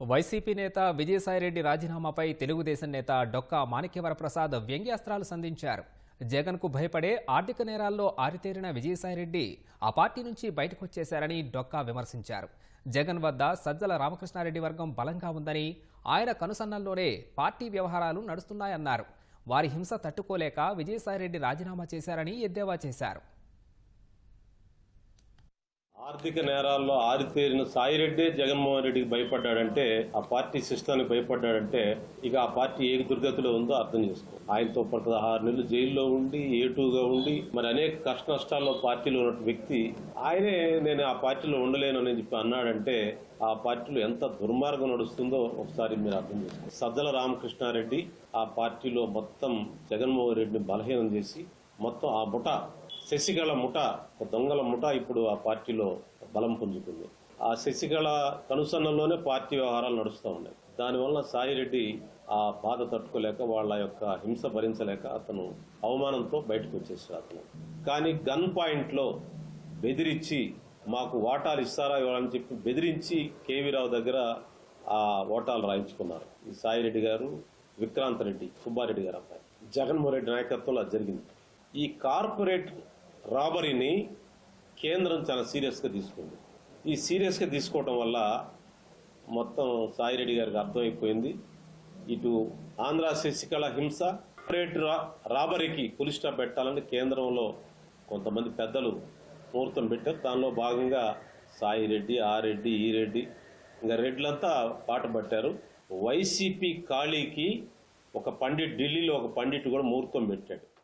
YCP నేత విజయసాయిరెడ్డి రాజీనామాపై తెలుగుదేశం నేత డొక్కా మాణిక్యవరప్రసాద్ వ్యంగ్యాస్త్రాలు సంధించారు. జగన్కు భయపడే ఆర్థిక నేరాల్లో ఆరితేరిన విజయసాయిరెడ్డి ఆ పార్టీ నుంచి బయటకు వచ్చేశారని డొక్కా విమర్శించారు. జగన్ వద్ద సజ్జల రామకృష్ణారెడ్డి వర్గం బలంగా ఉందని ఆయన కనుసన్నల్లోనే పార్టీ వ్యవహారాలు నడుస్తున్నాయన్నారు. వారి హింస తట్టుకోలేక విజయసాయిరెడ్డి రాజీనామా చేశారని ఎద్దేవా చేశారు. ఆర్థిక నేరాల్లో ఆరితేరిన సాయిరెడ్డి జగన్మోహన్ రెడ్డికి భయపడ్డాడంటే ఆ పార్టీ సిస్టానికి భయపడ్డాడంటే ఇక ఆ పార్టీ ఏ దుర్గతిలో ఉందో అర్థం చేసుకో. ఆయనతో పదహారు నెలలు జైల్లో ఉండి ఏటుగా ఉండి మరి అనేక కష్ట నష్టాల్లో పార్టీలో ఉన్న వ్యక్తి ఆయనే నేను ఆ పార్టీలో ఉండలేను అని చెప్పి అన్నాడంటే ఆ పార్టీలో ఎంత దుర్మార్గం నడుస్తుందో ఒకసారి మీరు అర్థం చేసుకోండి సజ్జల రామకృష్ణారెడ్డి ఆ పార్టీలో మొత్తం జగన్మోహన్ రెడ్డిని బలహీనం చేసి మొత్తం ఆ బుట శశికళ ముఠ ఒక దొంగల ముఠ ఇప్పుడు ఆ పార్టీలో బలం పుంజుకుంది. ఆ శశికళ కనుసన్నలోనే పార్టీ వ్యవహారాలు నడుస్తూ ఉన్నాయి. దానివల్ల సాయిరెడ్డి ఆ బాధ తట్టుకోలేక వాళ్ళ యొక్క హింస భరించలేక అతను అవమానంతో బయటకు వచ్చేసాడు అతను. కానీ గన్ పాయింట్లో బెదిరించి మాకు వాటాలు ఇస్తారా ఇవ్వాలని చెప్పి బెదిరించి కేవీ రావు దగ్గర ఆ ఓటాలు రాయించుకున్నారు. ఈ సాయిరెడ్డి గారు విక్రాంత్ రెడ్డి సుబ్బారెడ్డి గారు అబ్బాయి. జగన్మోహన్ రెడ్డి నాయకత్వంలో జరిగింది. ఈ కార్పొరేట్ రాబరీని కేంద్రం చాలా సీరియస్గా తీసుకుంది. ఈ సీరియస్గా తీసుకోవటం వల్ల మొత్తం సాయిరెడ్డి గారికి అర్థమైపోయింది. ఇటు ఆంధ్ర శశికళ హింస కార్పొరేట్ రా- రాబరీకి పులి స్టాప్ పెట్టాలని కేంద్రంలో కొంతమంది పెద్దలు ముహూర్తం పెట్టారు. దానిలో భాగంగా సాయిరెడ్డి ఆ రెడ్డి ఈ రెడ్డి ఇంకా రెడ్లంతా పాట పట్టారు. వైసీపీ ఖాళీకి ఒక పండిట్ ఢిల్లీలో ఒక పండిట్ కూడా ముహూర్తం పెట్టాడు.